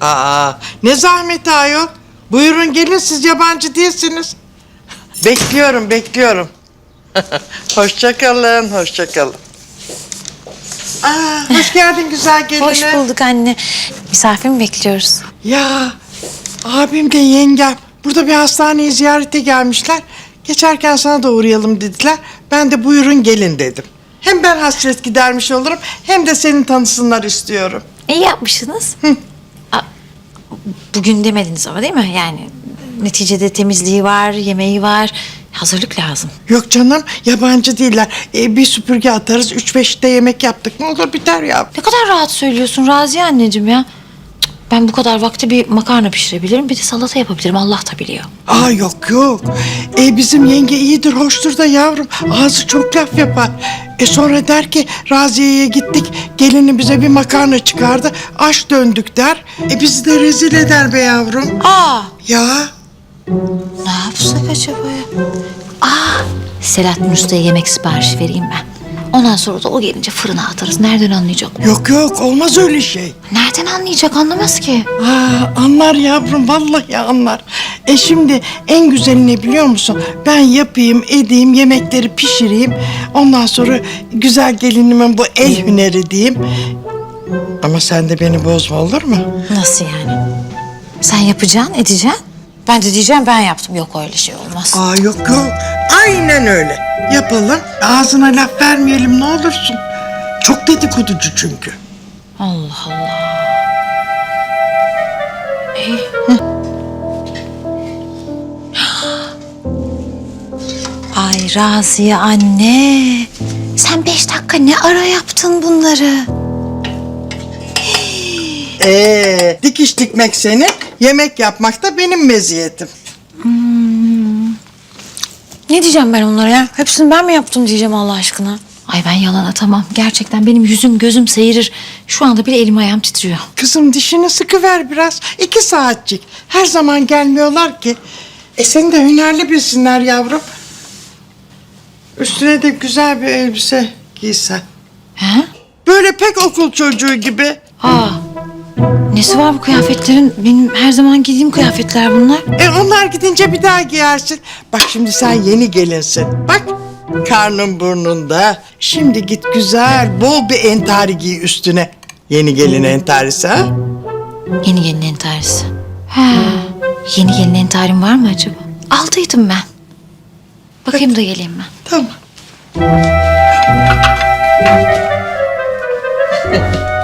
Aa, ne zahmet ayol. Buyurun gelin siz yabancı değilsiniz. Bekliyorum, bekliyorum. hoşça kalın, hoşça kalın. Aa, hoş geldin güzel geline. Hoş bulduk anne. Misafir mi bekliyoruz? Ya abim de yengem burada bir hastaneye ziyarete gelmişler. Geçerken sana da uğrayalım dediler. Ben de buyurun gelin dedim. Hem ben hasret gidermiş olurum hem de senin tanısınlar istiyorum. İyi yapmışsınız. Aa, Bugün demediniz ama değil mi? Yani neticede temizliği var, yemeği var. Hazırlık lazım. Yok canım yabancı değiller. Ee, bir süpürge atarız. Üç beş de yemek yaptık. Ne olur biter ya. Ne kadar rahat söylüyorsun Raziye anneciğim ya. Ben bu kadar vakti bir makarna pişirebilirim. Bir de salata yapabilirim. Allah da biliyor. Aa yok yok. Ee, bizim yenge iyidir hoştur da yavrum. Ağzı çok laf yapar. E sonra der ki Raziye'ye gittik. Gelini bize bir makarna çıkardı. Aç döndük der. E bizi de rezil eder be yavrum. Aa, Ya ne yapsak acaba ya? Aa, Selahattin Usta'ya yemek siparişi vereyim ben. Ondan sonra da o gelince fırına atarız. Nereden anlayacak? yok yok olmaz öyle şey. Nereden anlayacak? Anlamaz ki. Aa, anlar yavrum vallahi anlar. E şimdi en güzeli ne biliyor musun? Ben yapayım edeyim yemekleri pişireyim. Ondan sonra güzel gelinimin bu el hüneri diyeyim. Ama sen de beni bozma olur mu? Nasıl yani? Sen yapacaksın, edeceksin. Ben de diyeceğim ben yaptım. Yok öyle şey olmaz. Aa yok yok. Aynen öyle. Yapalım. Ağzına laf vermeyelim ne olursun. Çok dedikoducu çünkü. Allah Allah. İyi. Ay Raziye anne. Sen beş dakika ne ara yaptın bunları? Ee, dikiş dikmek senin, yemek yapmak da benim meziyetim. Ne diyeceğim ben onlara ya? Hepsini ben mi yaptım diyeceğim Allah aşkına. Ay ben yalan atamam. Gerçekten benim yüzüm gözüm seyirir. Şu anda bile elim ayağım titriyor. Kızım dişini sıkıver biraz. iki saatçik. Her zaman gelmiyorlar ki. E seni de hünerli bilsinler yavrum. Üstüne de güzel bir elbise giysen. He? Böyle pek okul çocuğu gibi. Aa. Nesi var bu kıyafetlerin? Benim her zaman giydiğim kıyafetler bunlar. E onlar gidince bir daha giyersin. Bak şimdi sen yeni gelinsin. Bak karnın burnunda. Şimdi git güzel bol bir entari giy üstüne. Yeni gelin entarisi ha? Yeni gelin entarisi. Ha. Yeni gelin entarim var mı acaba? Aldıydım ben. Bakayım da geleyim ben. Tamam.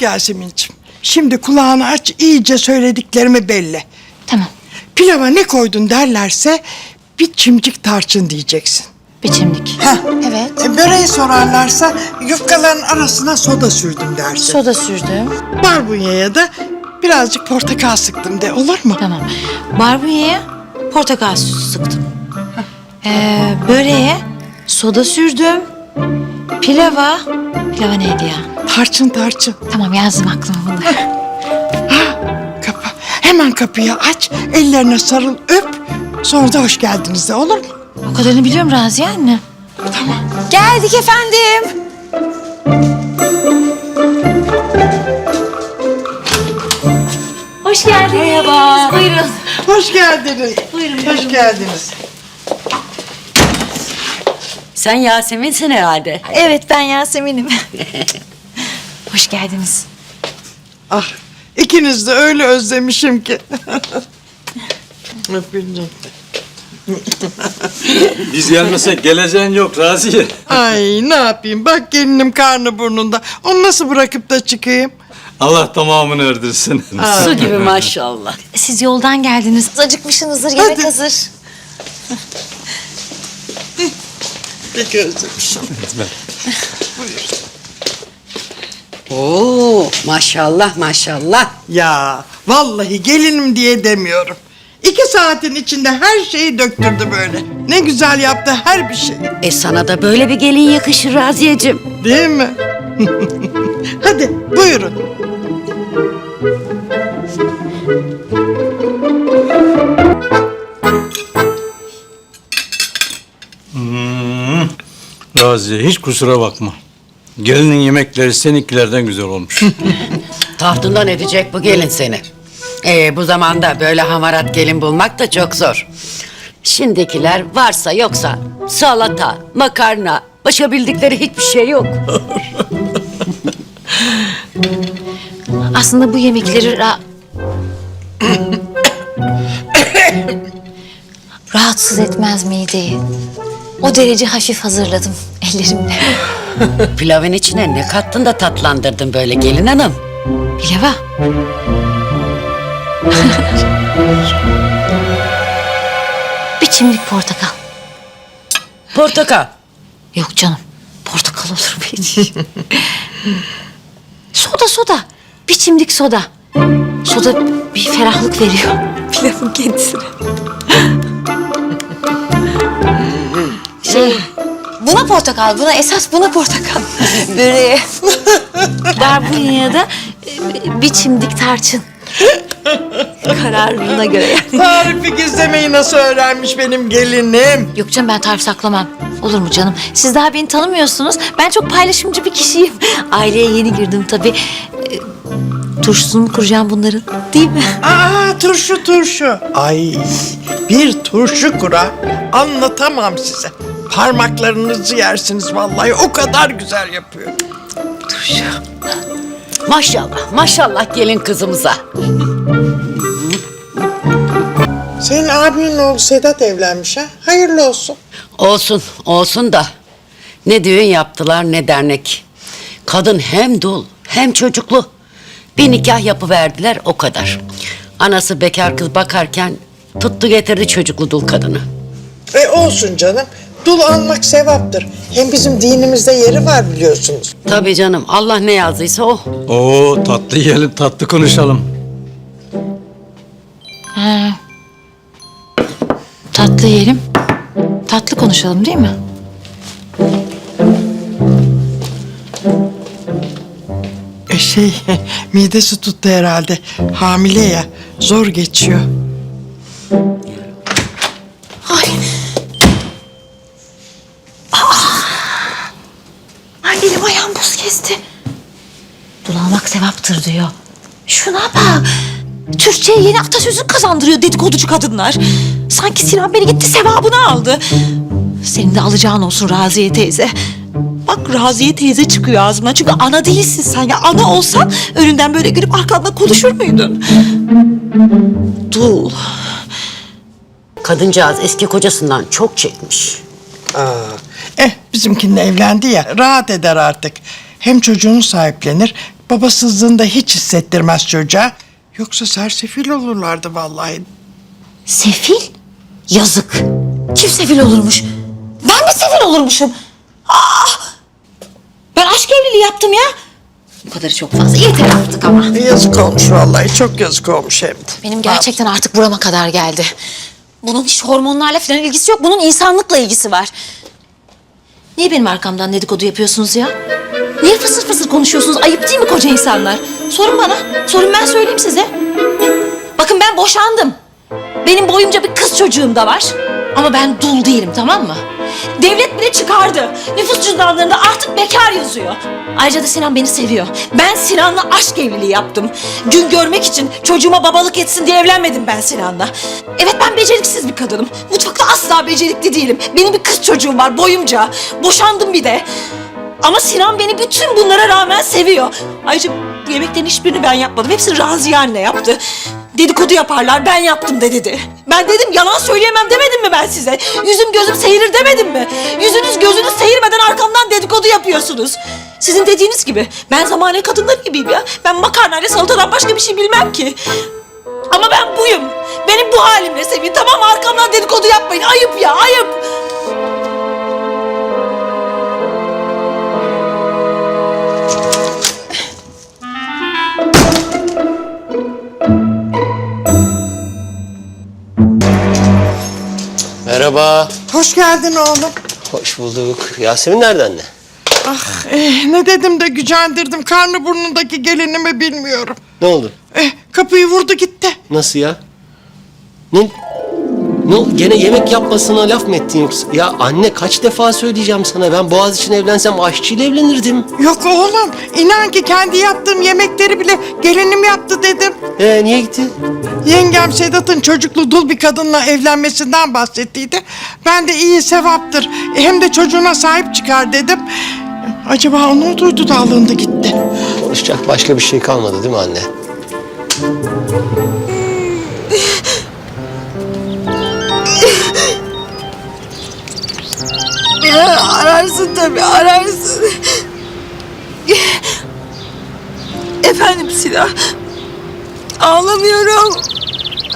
Bak Yasemin'ciğim. Şimdi kulağını aç iyice söylediklerimi belli. Tamam. Pilava ne koydun derlerse bir çimcik tarçın diyeceksin. Biçimlik. Heh. Evet. E, böreği sorarlarsa yufkaların arasına soda sürdüm dersin. Soda sürdüm. Barbunya'ya da birazcık portakal sıktım de olur mu? Tamam. Barbunya'ya portakal sütü sıktım. Ee, böreğe soda sürdüm. Pilava. Pilava neydi ya? Tarçın tarçın. Tamam yazdım aklıma bunları. Kapı. Hemen kapıyı aç, ellerine sarıl, öp. Sonra da hoş geldiniz de olur mu? O kadarını biliyorum Raziye anne. Tamam. Geldik efendim. Hoş geldiniz. Merhaba. Buyurun. Hoş geldiniz. Buyurun, Hoş geldiniz. Sen Yasemin'sin herhalde. Evet ben Yasemin'im. Hoş geldiniz. Ah, ikiniz de öyle özlemişim ki. Öpünce. Biz gelmesek geleceğin yok Raziye. Ay ne yapayım bak gelinim karnı burnunda. Onu nasıl bırakıp da çıkayım? Allah tamamını erdirsin. Su gibi maşallah. Siz yoldan geldiniz. Acıkmışsınızdır. Yemek Hadi. hazır. Pek özlemişim. Oo maşallah maşallah. Ya vallahi gelinim diye demiyorum. İki saatin içinde her şeyi döktürdü böyle. Ne güzel yaptı her bir şeyi. E sana da böyle bir gelin yakışır Raziyeciğim. Değil mi? Hadi buyurun. Hmm. Raziye hiç kusura bakma. Gelinin yemekleri seninkilerden güzel olmuş. Tahtından edecek bu gelin seni. Ee, bu zamanda böyle hamarat gelin bulmak da çok zor. Şimdikiler varsa yoksa salata, makarna, başka bildikleri hiçbir şey yok. Aslında bu yemekleri ra- rahatsız etmez mideyi. O derece hafif hazırladım ellerimle. Pilavın içine ne kattın da tatlandırdın böyle gelin hanım? Pilava. Bir çimdik portakal. Portakal. Yok canım. Portakal olur mu hiç? soda soda. Bir çimdik soda. Soda bir ferahlık veriyor. Pilavın kendisine. şey, buna portakal, buna esas buna portakal. Böreğe. Barbunya'ya da e, bir çimdik tarçın. Kararına göre yani. Tarifi gizlemeyi nasıl öğrenmiş benim gelinim? Yok canım ben tarif saklamam. Olur mu canım? Siz daha beni tanımıyorsunuz. Ben çok paylaşımcı bir kişiyim. Aileye yeni girdim tabii. Ee, turşusunu mu kuracağım bunların? Değil mi? Aa turşu turşu. Ay bir turşu kura anlatamam size. Parmaklarınızı yersiniz vallahi o kadar güzel yapıyor. Maşallah, maşallah gelin kızımıza. Senin abinin oğlu Sedat evlenmiş ha? Hayırlı olsun. Olsun, olsun da ne düğün yaptılar ne dernek. Kadın hem dul hem çocuklu. Bir nikah yapıverdiler o kadar. Anası bekar kız bakarken tuttu getirdi çocuklu dul kadını. E olsun canım. Dul almak sevaptır. Hem bizim dinimizde yeri var biliyorsunuz. Tabii canım Allah ne yazdıysa o. Oo tatlı yiyelim tatlı konuşalım. Ha. Tatlı yiyelim. Tatlı konuşalım değil mi? E şey midesi tuttu herhalde. Hamile ya. Zor geçiyor. Kesti. Dul almak sevaptır diyor. Şuna bak. Türkçe'ye yeni atasözü kazandırıyor dedikoducu kadınlar. Sanki Sinan beni gitti sevabını aldı. Senin de alacağın olsun Raziye teyze. Bak Raziye teyze çıkıyor ağzımdan. Çünkü ana değilsin sen ya. Ana olsan önünden böyle girip arkandan konuşur muydun? Dul. Kadıncağız eski kocasından çok çekmiş. Aa, eh bizimkinin evlendi ya rahat eder artık. Hem çocuğunu sahiplenir, babasızlığını da hiç hissettirmez çocuğa. Yoksa sersefil olurlardı vallahi. Sefil? Yazık. Kim sefil olurmuş? Ben mi sefil olurmuşum? Aa! Ben aşk evliliği yaptım ya. Bu kadarı çok fazla. Yeter artık ama. Yazık olmuş vallahi, çok yazık olmuş hem de. Benim gerçekten artık burama kadar geldi. Bunun hiç hormonlarla falan ilgisi yok. Bunun insanlıkla ilgisi var. Niye benim arkamdan dedikodu yapıyorsunuz ya? Niye fısır fısır konuşuyorsunuz? Ayıp değil mi koca insanlar? Sorun bana. Sorun ben söyleyeyim size. Bakın ben boşandım. Benim boyumca bir kız çocuğum da var. Ama ben dul değilim tamam mı? Devlet bile çıkardı. Nüfus cüzdanlarında artık bekar yazıyor. Ayrıca da Sinan beni seviyor. Ben Sinan'la aşk evliliği yaptım. Gün görmek için çocuğuma babalık etsin diye evlenmedim ben Sinan'la. Evet ben beceriksiz bir kadınım. Mutfakta asla becerikli değilim. Benim bir kız çocuğum var boyumca. Boşandım bir de. Ama Sinan beni bütün bunlara rağmen seviyor. Ayrıca yemeklerin hiçbirini ben yapmadım. Hepsini Raziye anne yaptı. Dedikodu yaparlar ben yaptım de dedi. Ben dedim yalan söyleyemem demedim mi ben size? Yüzüm gözüm seyirir demedim mi? Yüzünüz gözünüz seyirmeden arkamdan dedikodu yapıyorsunuz. Sizin dediğiniz gibi ben zamane kadınları gibiyim ya. Ben makarnayla salatadan başka bir şey bilmem ki. Ama ben buyum. Benim bu halimle sevin tamam? Arkamdan dedikodu yapmayın. Ayıp ya ayıp. Merhaba. Hoş geldin oğlum. Hoş bulduk. Yasemin nerede anne? Ah eh, ne dedim de gücendirdim. Karnı burnundaki gelinimi bilmiyorum. Ne oldu? Eh, kapıyı vurdu gitti. Nasıl ya? Ne? Ne oldu? Gene yemek yapmasına laf mı ettin yoksa? Ya anne kaç defa söyleyeceğim sana. Ben Boğaz için evlensem aşçıyla evlenirdim. Yok oğlum inan ki kendi yaptığım yemekleri bile gelinim yaptı dedim. Ee niye gitti? Yengem Sedat'ın çocuklu dul bir kadınla evlenmesinden bahsettiydi. Ben de iyi sevaptır. Hem de çocuğuna sahip çıkar dedim. Acaba o ne duydu da alındı gitti. Konuşacak başka bir şey kalmadı değil mi anne? Ararsın tabii ararsın. Efendim Silah. Ağlamıyorum.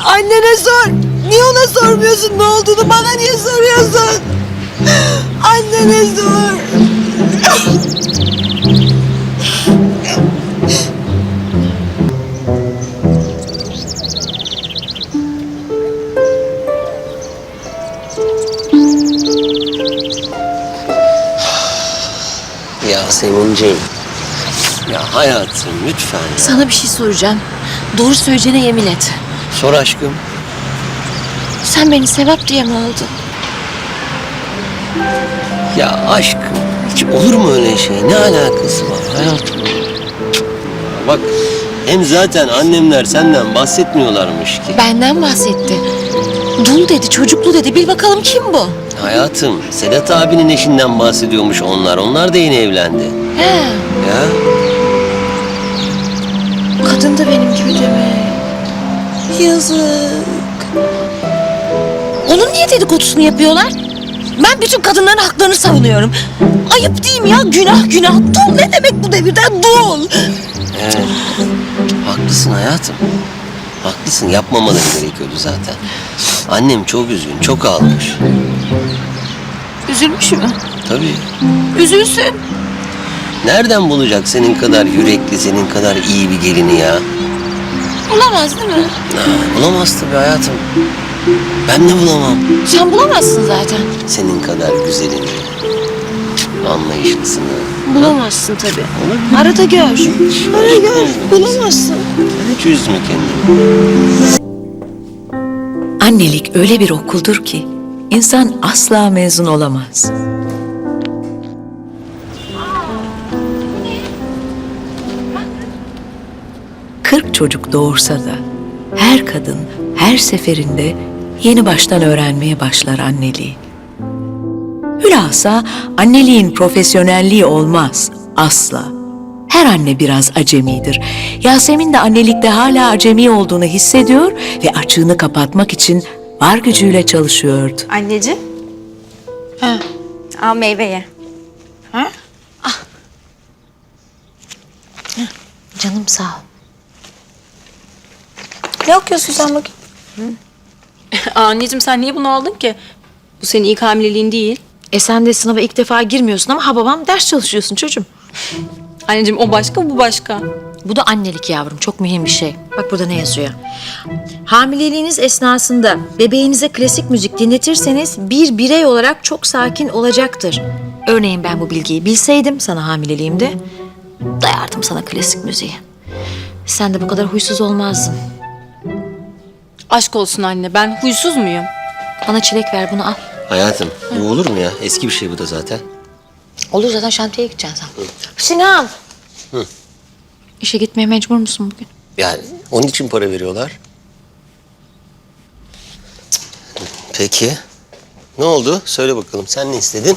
Annene sor. Niye ona sormuyorsun ne olduğunu bana niye soruyorsun? Annene sor. Yasemin'ciğim. Ya hayatım lütfen. Sana bir şey soracağım. Doğru söyleyeceğine yemin et. Sor aşkım. Sen beni sevap diye mi aldın? Ya aşkım hiç olur mu öyle şey? Ne alakası var hayatım? Bak hem zaten annemler senden bahsetmiyorlarmış ki. Benden bahsetti. Dul dedi, çocuklu dedi. Bil bakalım kim bu? Hayatım Sedat abinin eşinden bahsediyormuş onlar. Onlar da yeni evlendi. He, Ya kadın da benim gibi demek. Yazık. Onun niye dedikodusunu yapıyorlar? Ben bütün kadınların haklarını savunuyorum. Ayıp değil mi ya? Günah günah. Dul ne demek bu devirde? Dul. evet. Haklısın hayatım. Haklısın yapmamaları gerekiyordu zaten. Annem çok üzgün, çok ağlamış. Üzülmüş mü? Tabii. Üzülsün. Nereden bulacak senin kadar yürekli, senin kadar iyi bir gelini ya? Bulamaz değil mi? Ha, bulamaz tabii hayatım. Ben de bulamam. Sen bulamazsın zaten. Senin kadar güzelini, anlayışlısını. Bulamazsın tabii. Arada gör. Ara gör. Bulamazsın. Hiç üzme kendini. Annelik öyle bir okuldur ki insan asla mezun olamaz. Kırk çocuk doğursa da her kadın her seferinde yeni baştan öğrenmeye başlar anneliği. Hülasa anneliğin profesyonelliği olmaz asla. Her anne biraz acemidir. Yasemin de annelikte hala acemi olduğunu hissediyor ve açığını kapatmak için var gücüyle çalışıyordu. Anneciğim. Ha. Al meyve ye. Canım sağ ol. Ne okuyorsun sen bakayım? Anneciğim sen niye bunu aldın ki? Bu senin ilk hamileliğin değil. E sen de sınava ilk defa girmiyorsun ama ha babam ders çalışıyorsun çocuğum. Anneciğim o başka bu başka. Bu da annelik yavrum. Çok mühim bir şey. Bak burada ne yazıyor. Hamileliğiniz esnasında bebeğinize klasik müzik dinletirseniz bir birey olarak çok sakin olacaktır. Örneğin ben bu bilgiyi bilseydim sana hamileliğimde dayardım sana klasik müziği. Sen de bu kadar huysuz olmazdın. Aşk olsun anne ben huysuz muyum? Bana çilek ver bunu al. Hayatım bu olur mu ya? Eski bir şey bu da zaten. Olur zaten şantiyeye gideceksin sen. Sinan. İşe gitmeye mecbur musun bugün? Yani onun için para veriyorlar. Peki. Ne oldu? Söyle bakalım. Sen ne istedin?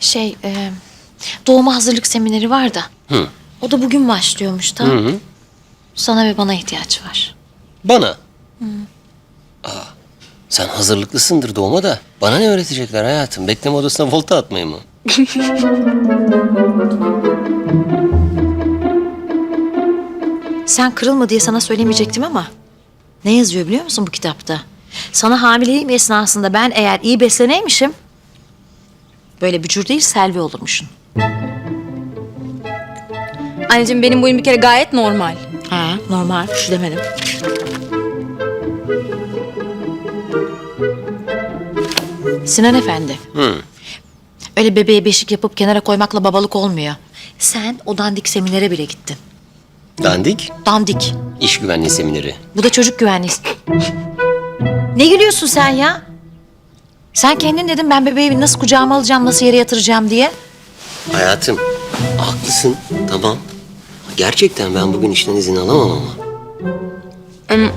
Şey, e, doğuma hazırlık semineri var da. Hı. O da bugün başlıyormuş tamam Sana ve bana ihtiyaç var. Bana. Aa, sen hazırlıklısındır doğuma da. Bana ne öğretecekler hayatım? Bekleme odasına volta atmayı mı? Sen kırılma diye sana söylemeyecektim ama. Ne yazıyor biliyor musun bu kitapta? Sana hamileliğim esnasında ben eğer iyi besleneymişim... ...böyle bücür değil selvi olurmuşsun. Anneciğim benim boyum bir kere gayet normal. Ha, normal. Şu demedim. Sinan Efendi. Hı. Öyle bebeğe beşik yapıp kenara koymakla babalık olmuyor. Sen o dandik seminere bile gittin. Dandik. Dandik. iş güvenliği semineri. Bu da çocuk güvenliği. Ne gülüyorsun sen ya? Sen kendin dedin ben bebeği nasıl kucağıma alacağım, nasıl yere yatıracağım diye. Hayatım haklısın tamam. Gerçekten ben bugün işten izin alamam ama.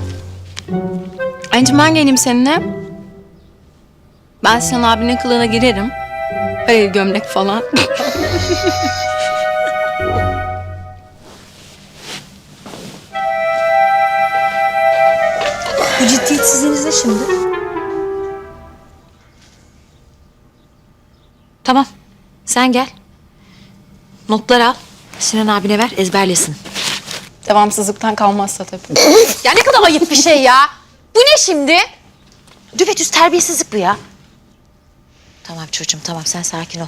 Anneciğim ben geleyim seninle. Ben Sinan abinin kılığına girerim. Hayır gömlek falan. Bu ciddiyetsizliğiniz ne şimdi? Tamam. Sen gel. Notları al. Sinan abine ver ezberlesin. Devamsızlıktan kalmazsa tabii. Ya ne kadar ayıp bir şey ya. Bu ne şimdi? Düpedüz terbiyesizlik bu ya. Tamam çocuğum tamam sen sakin ol.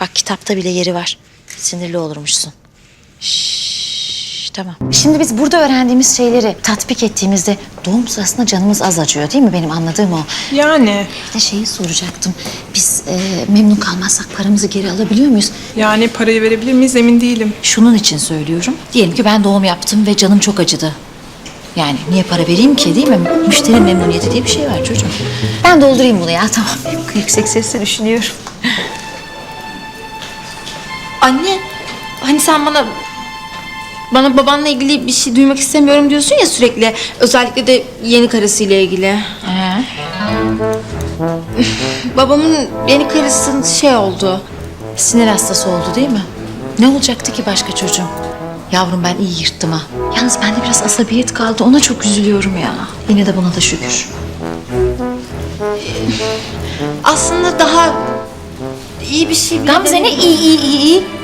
Bak kitapta bile yeri var. Sinirli olurmuşsun. Şşş, tamam. Şimdi biz burada öğrendiğimiz şeyleri tatbik ettiğimizde doğum sırasında canımız az acıyor değil mi? Benim anladığım o. Yani, Bir de şeyi soracaktım. Biz e, memnun kalmazsak paramızı geri alabiliyor muyuz? yani parayı verebilir miyiz emin değilim. Şunun için söylüyorum. Diyelim ki ben doğum yaptım ve canım çok acıdı. Yani niye para vereyim ki değil mi? Müşteri memnuniyeti diye bir şey var çocuğum. Ben doldurayım bunu ya tamam. Yüksek sesle düşünüyorum. Anne, hani sen bana bana babanla ilgili bir şey duymak istemiyorum diyorsun ya sürekli. Özellikle de yeni karısıyla ilgili. He. Babamın yeni karısının şey oldu. Sinir hastası oldu değil mi? Ne olacaktı ki başka çocuğum? Yavrum ben iyi yırttım ha. Yalnız bende biraz asabiyet kaldı. Ona çok üzülüyorum ya. Yine de buna da şükür. Aslında daha iyi bir şey bile Gamze ne iyi iyi iyi iyi.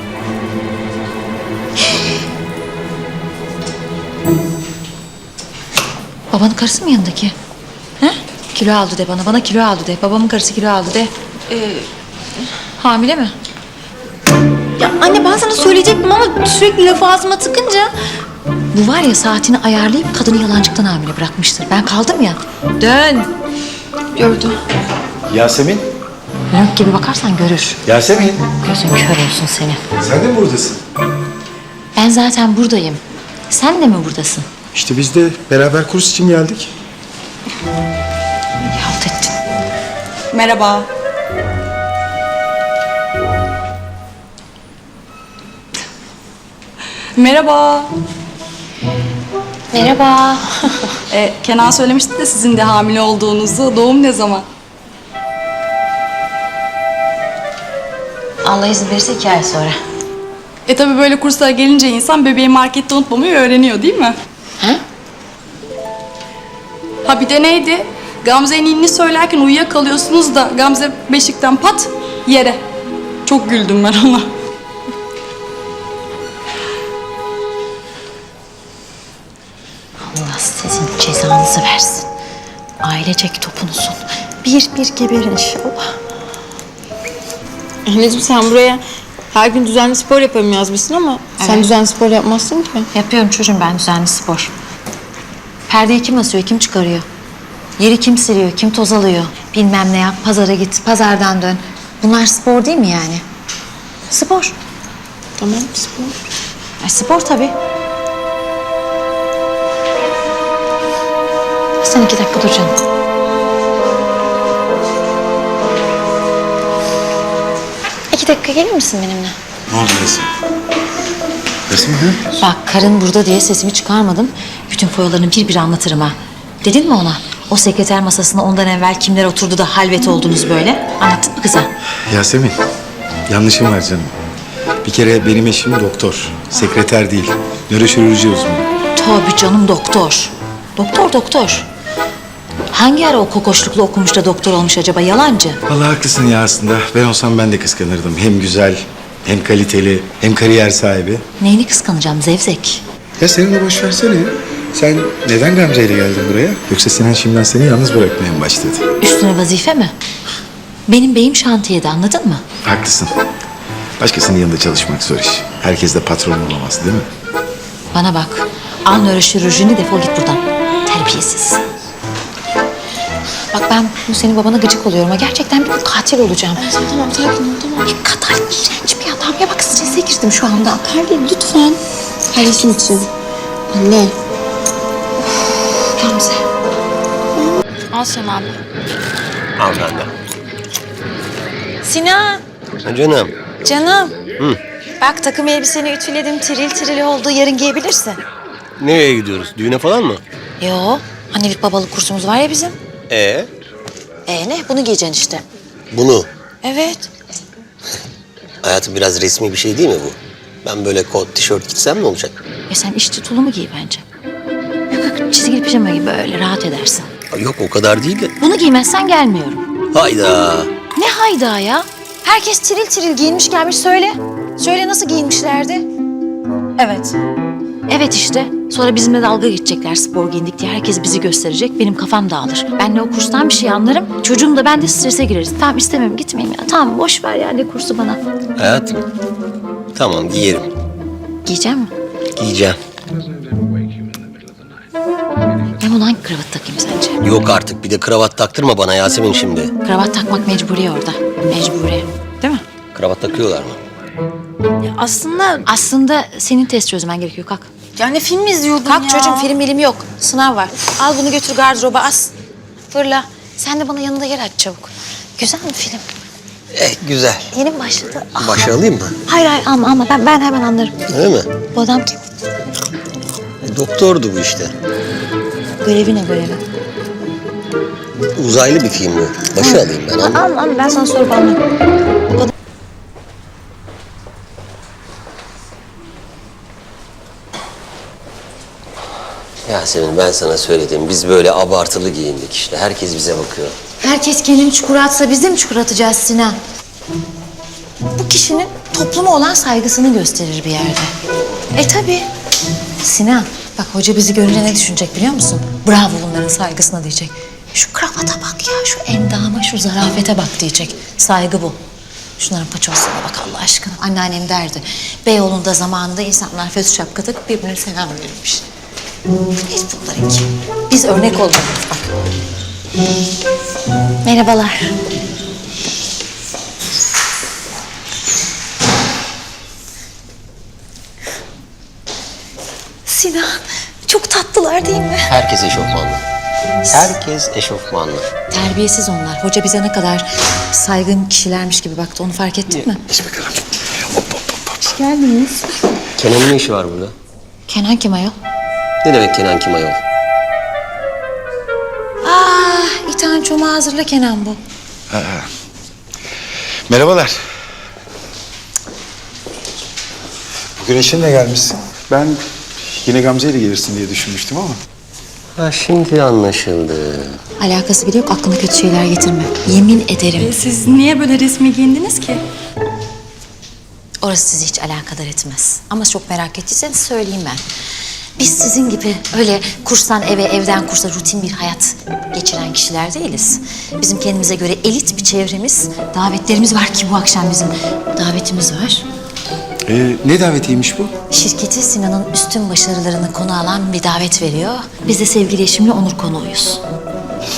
Babanın karısı mı yanındaki? He? Kilo aldı de bana. Bana kilo aldı de. Babamın karısı kilo aldı de. Ee, hamile mi? Ya anne ben sana söyleyecektim ama sürekli lafı ağzıma tıkınca Bu var ya saatini ayarlayıp kadını yalancıktan hamile bırakmıştır. Ben kaldım ya. Dön. gördü. Yasemin, Lönk gibi bakarsan görür. Yasemin. Gözün kör olsun seni. Sen de mi buradasın? Ben zaten buradayım. Sen de mi buradasın? İşte biz de beraber kurs için geldik. Halt ettin. Merhaba. Merhaba. Merhaba. Ee, Kenan söylemişti de sizin de hamile olduğunuzu. Doğum ne zaman? Allah izin verirse iki ay sonra. E tabii böyle kurslara gelince insan bebeği markette unutmamayı öğreniyor değil mi? Ha? Ha bir de neydi? Gamze'nin inini söylerken uyuyakalıyorsunuz da Gamze beşikten pat yere. Çok güldüm ben ona. Cezanızı versin. Ailecek topunuzun. Bir bir geberin inşallah. Anneciğim sen buraya her gün düzenli spor yapıyorum yazmışsın ama sen Evet. düzenli spor yapmazsın ki. Yapıyorum çocuğum ben düzenli spor. Perdeyi kim asıyor, kim çıkarıyor? Yeri kim siliyor, kim toz alıyor? Bilmem ne yap, pazara git, pazardan dön. Bunlar spor değil mi yani? Spor. Tamam spor. E, spor tabii. Sen iki dakika dur canım. İki dakika gelir misin benimle? Ne oldu Yasemin? Yasemin ha? Bak karın burada diye sesimi çıkarmadım. Bütün foyalarını bir bir anlatırım ha. Dedin mi ona? O sekreter masasına ondan evvel kimler oturdu da halvet oldunuz böyle? Anlattın mı kıza? Yasemin, yanlışım var canım. Bir kere benim eşim doktor, sekreter değil. Nöroşirurji uzmanı. Tabii canım doktor. Doktor doktor. Hangi ara o kokoşluklu okumuş da doktor olmuş acaba? Yalancı. Vallahi haklısın ya aslında. Ben olsam ben de kıskanırdım. Hem güzel, hem kaliteli, hem kariyer sahibi. Neyini kıskanacağım zevzek? Ya senin de boş versene. Sen neden Gamze ile geldin buraya? Yoksa Sinan şimdiden seni yalnız bırakmaya mı başladı? Üstüne vazife mi? Benim beyim şantiyede anladın mı? Haklısın. Başkasının yanında çalışmak zor iş. Herkes de patron olamaz değil mi? Bana bak. Al nöroşirurjini defol git buradan. Terbiyesiz. Bak ben bu senin babana gıcık oluyorum. Ha. Gerçekten bir gün katil olacağım. Tamam sakin ol tamam. Ne kadar iğrenç bir adam. Ya bak strese girdim şu anda. Pervin lütfen. Kardeşin için. Anne. Gamze. Al Sen abi. Al benden. Sinan, Ha, Canım. canım. Bak takım elbiseni ütüledim, tiril tiril oldu. Yarın giyebilirsin. Nereye gidiyoruz? Düğüne falan mı? Yo, annelik babalık kursumuz var ya bizim. Ee? E ne? Bunu giyeceksin işte. Bunu. Evet. Hayatım biraz resmi bir şey değil mi bu? Ben böyle kot, tişört gitsem ne olacak? E sen iş tulumu giy bence. Yok yok, çizgili pijama gibi böyle rahat edersin. Yok o kadar değil de. Bunu giymezsen gelmiyorum. Hayda. Ne hayda ya? Herkes tiril tiril giyinmiş gelmiş söyle. Söyle nasıl giyinmişlerdi? Evet. Evet işte. Sonra bizimle dalga geçecekler spor giyindik diye. Herkes bizi gösterecek. Benim kafam dağılır. Ben ne o kurstan bir şey anlarım. Çocuğum da ben de strese gireriz. Tamam istemem gitmeyeyim ya. Tamam boş ver ya ne kursu bana. Hayatım. Tamam giyerim. Giyeceğim mi? Giyeceğim. Bunu hangi kravat takayım sence? Yok artık bir de kravat taktırma bana Yasemin şimdi. Kravat takmak mecburi orada. Mecburi. Değil mi? Kravat takıyorlar mı? Aslında Aslında senin test çözmen gerekiyor. Kalk. Yani film izliyordum Kalk ya. çocuğum film bilim yok. Sınav var. Al bunu götür gardıroba as. Fırla. Sen de bana yanında yer aç çabuk. Güzel mi film? Eh güzel. Yeni mi başladı? Ah. Başa alayım mı? Hayır hayır alma alma. Ben, ben hemen anlarım. Öyle mi? Bu adam kim? E, doktordu bu işte. Görevi ne görevi? Uzaylı bir film bu. Başa alayım ben ama. Alma alma ben sana sorup anlarım. Yasemin ben sana söyledim. Biz böyle abartılı giyindik işte. Herkes bize bakıyor. Herkes kendini çukura atsa biz de mi çukura atacağız Sinan? Bu kişinin topluma olan saygısını gösterir bir yerde. E tabi. Sinan bak hoca bizi görünce ne düşünecek biliyor musun? Bravo bunların saygısına diyecek. Şu kravata bak ya, şu endama, şu zarafete bak diyecek. Saygı bu. Şunların paçosuna bak Allah aşkına. Anneannem derdi. Beyoğlu'nda zamanında insanlar fötü şapka takıp birbirine selam verirmiş. Biz bunlarınki. Biz örnek olmalıyız bak. Merhabalar. Sinan, çok tatlılar değil mi? Herkes eşofmanlı. Herkes eşofmanlı. Terbiyesiz onlar. Hoca bize ne kadar saygın kişilermiş gibi baktı. Onu fark ettin mi? Geç bakalım. Hop hop hop. hop. Geldiniz. Kenan'ın ne işi var burada? Kenan kim ayol? Ne demek Kenan kim ayol? Ah, İtan Çoma hazırla Kenan bu. Merhabalar. Bugün eşinle gelmişsin. Ben yine Gamze ile gelirsin diye düşünmüştüm ama. Ha şimdi anlaşıldı. Alakası bile yok. Aklına kötü şeyler getirme. Yemin ederim. Siz niye böyle resmi giyindiniz ki? Orası sizi hiç alakadar etmez. Ama çok merak ettiyseniz söyleyeyim ben. Biz sizin gibi öyle kurstan eve, evden kursa rutin bir hayat geçiren kişiler değiliz. Bizim kendimize göre elit bir çevremiz, davetlerimiz var ki bu akşam bizim davetimiz var. Ee, ne davetiymiş bu? Şirketi Sinan'ın üstün başarılarını konu alan bir davet veriyor. Biz de sevgili eşimle Onur konuğuyuz.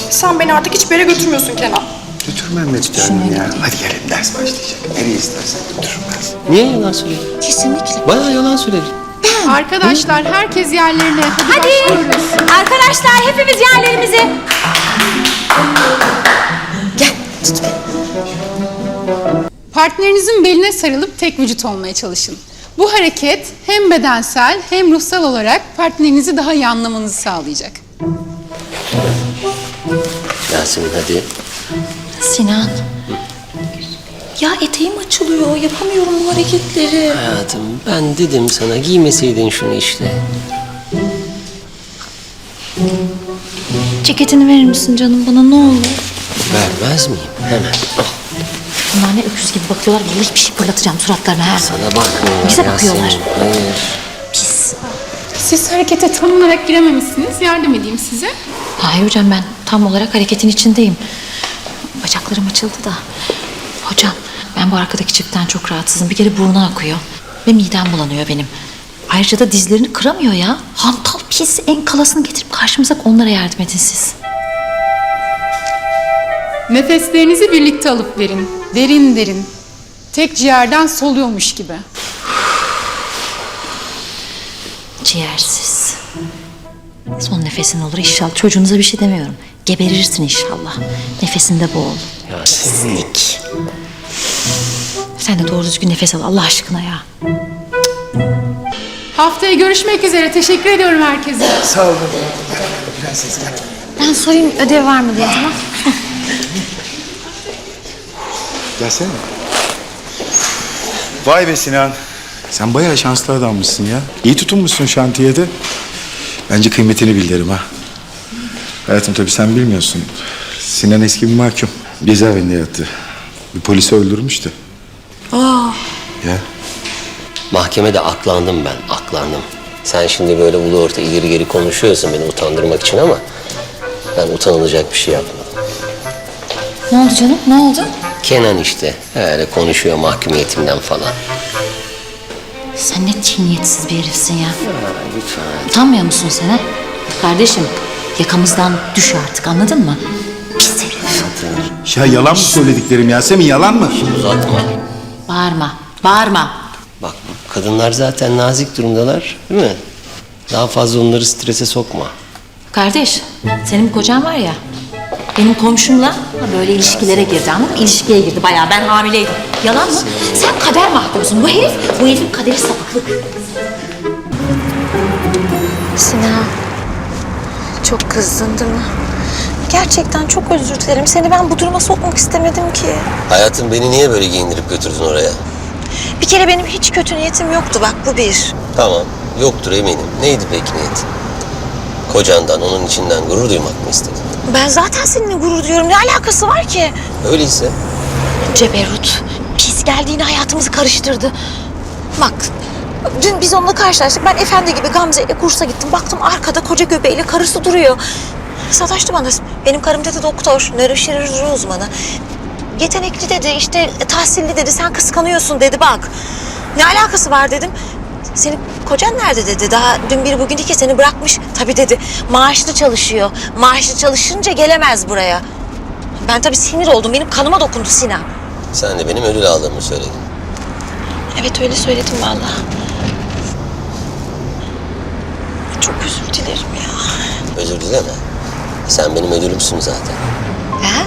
Sen beni artık hiçbir yere götürmüyorsun Kenan. Götürmem Mesut canım ya. Hadi gelin ders başlayacak. Nereye istersen götürürüm ben. Niye yalan söyledin? Kesinlikle. Bayağı yalan söyledin. Arkadaşlar herkes yerlerine. Hadi, başlıyoruz. Arkadaşlar hepimiz yerlerimizi. Gel tut beni. Partnerinizin beline sarılıp tek vücut olmaya çalışın. Bu hareket hem bedensel hem ruhsal olarak partnerinizi daha iyi anlamanızı sağlayacak. Yasemin hadi. Sinan. Ya eteğim açılıyor. Yapamıyorum bu hareketleri. Hayatım ben dedim sana giymeseydin şunu işte. Ceketini verir misin canım bana ne olur? Vermez miyim? Hemen. Al. Bunlar ne öküz gibi bakıyorlar. Vallahi bir şey fırlatacağım suratlarına ha. Sana bakmıyorlar Bize Yasemin. bakıyorlar. Hayır. Pis. Siz harekete tam olarak girememişsiniz. Yardım edeyim size. Hayır hocam ben tam olarak hareketin içindeyim. Bacaklarım açıldı da. Hocam ben bu arkadaki çiftten çok rahatsızım. Bir kere burnu akıyor ve midem bulanıyor benim. Ayrıca da dizlerini kıramıyor ya. Hantal pis en kalasını getirip karşımıza onlara yardım edin siz. Nefeslerinizi birlikte alıp verin. Derin derin. Tek ciğerden soluyormuş gibi. Ciğersiz. Son nefesin olur inşallah. Çocuğunuza bir şey demiyorum. Geberirsin inşallah. Nefesinde boğul. Yasemin. Sen de doğru düzgün nefes al Allah aşkına ya. Haftaya görüşmek üzere. Teşekkür ediyorum herkese. Ben sorayım ödev var mı diye tamam. Gelsene. Vay be Sinan. Sen bayağı şanslı adammışsın ya. İyi tutunmuşsun şantiyede. Bence kıymetini bil derim ha. Hayatım tabii sen bilmiyorsun. Sinan eski bir mahkum. Cezaevinde yattı. Bir polisi öldürmüştü. Ya. Mahkemede aklandım ben, aklandım. Sen şimdi böyle ulu orta ileri geri konuşuyorsun beni utandırmak için ama... ...ben utanılacak bir şey yapmadım. Ne oldu canım ne oldu? Kenan işte öyle konuşuyor mahkumiyetimden falan. Sen ne çiniyetsiz bir herifsin ya. Lütfen. Utanmıyor musun sen ha? Kardeşim yakamızdan düş artık anladın mı? Pis herif. Ya yalan mı söylediklerim Yasemin yalan mı? Uzatma. Bağırma bağırma. Kadınlar zaten nazik durumdalar değil mi? Daha fazla onları strese sokma. Kardeş senin bu kocan var ya benim komşumla böyle ilişkilere girdi mı? İlişkiye girdi bayağı ben hamileydim. Yalan mı? Sen kader mahkumsun. Bu herif, bu herifin kaderi sapıklık. Sinan, çok kızdın değil mi? Gerçekten çok özür dilerim. Seni ben bu duruma sokmak istemedim ki. Hayatım beni niye böyle giyindirip götürdün oraya? Bir kere benim hiç kötü niyetim yoktu bak bu bir. Tamam, yoktur eminim. Neydi peki niyet? Kocandan, onun içinden gurur duymak mı istedin? Ben zaten seninle gurur duyuyorum. Ne alakası var ki? Öyleyse Ceberut, pis geldiğini hayatımızı karıştırdı. Bak, dün biz onunla karşılaştık. Ben efendi gibi Gamze ile kursa gittim. Baktım arkada koca göbeğiyle karısı duruyor. Sataştı bana. Benim karım dedi doktor, nöroşirurji uzmanı. Yetenekli dedi, işte tahsilli dedi, sen kıskanıyorsun dedi bak. Ne alakası var dedim. Senin kocan nerede dedi. Daha dün biri bugün iki seni bırakmış. Tabii dedi. Maaşlı çalışıyor. Maaşlı çalışınca gelemez buraya. Ben tabii sinir oldum. Benim kanıma dokundu Sinan. sen de benim ödül aldığımı söyledin. Evet öyle söyledim vallahi. Çok özür dilerim ya. Özür dileme. Sen benim ödülümsün zaten. He?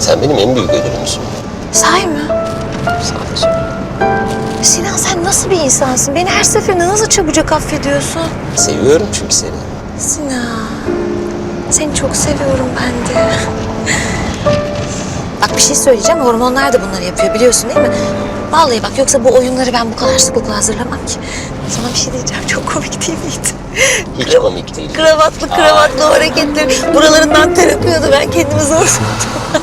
Sen benim en büyük ödülümsün. Sahi mi? Ol. Sinan sen nasıl bir insansın? Beni her seferinde nasıl çabucak affediyorsun? Seviyorum çünkü seni. Sinan. Seni çok seviyorum ben de. Bak bir şey söyleyeceğim. Hormonlar da bunları yapıyor biliyorsun değil mi? Vallahi bak yoksa bu oyunları ben bu kadar sıklıkla hazırlamam ki. Sana bir şey diyeceğim. Çok komik değil miydi? Hiç komik değil. Kravatlı kravatlı o hareketleri buralarından ter akıyordu. Ben kendimi zor tuttum.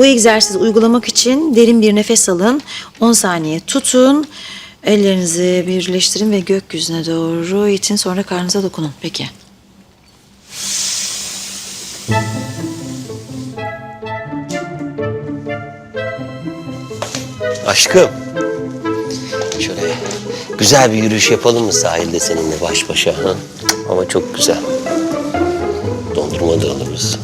Bu egzersizi uygulamak için derin bir nefes alın. 10 saniye tutun. Ellerinizi birleştirin ve gökyüzüne doğru itin. Sonra karnınıza dokunun. Peki. Aşkım. Şöyle güzel bir yürüyüş yapalım mı sahilde seninle baş başa? Ha? Ama çok güzel. Dondurma da alırız.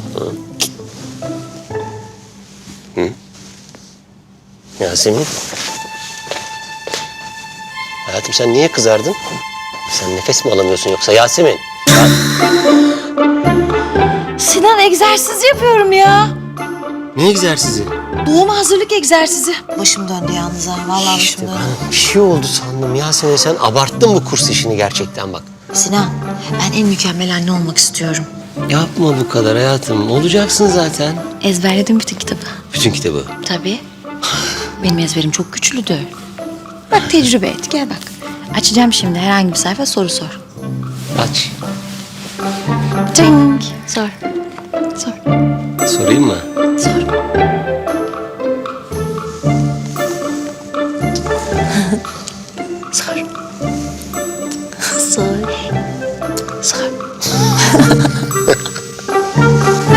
Yasemin. Hayatım sen niye kızardın? Sen nefes mi alamıyorsun yoksa Yasemin? Sinan egzersiz yapıyorum ya. Ne egzersizi? Doğuma hazırlık egzersizi. Başım döndü yalnız ha. Vallahi İşte başım döndü. ben bir şey oldu sandım. Yasemin sen abarttın bu kurs işini gerçekten bak. Sinan ben en mükemmel anne olmak istiyorum. Yapma bu kadar hayatım. Olacaksın zaten. Ezberledim bütün kitabı. Bütün kitabı. Tabii. Benim ezberim çok güçlüdür. Bak tecrübe et gel bak. Açacağım şimdi herhangi bir sayfa soru sor. Aç. Tink. Sor. Sor. Sorayım mı? Sor. Sor. Sor. Sor.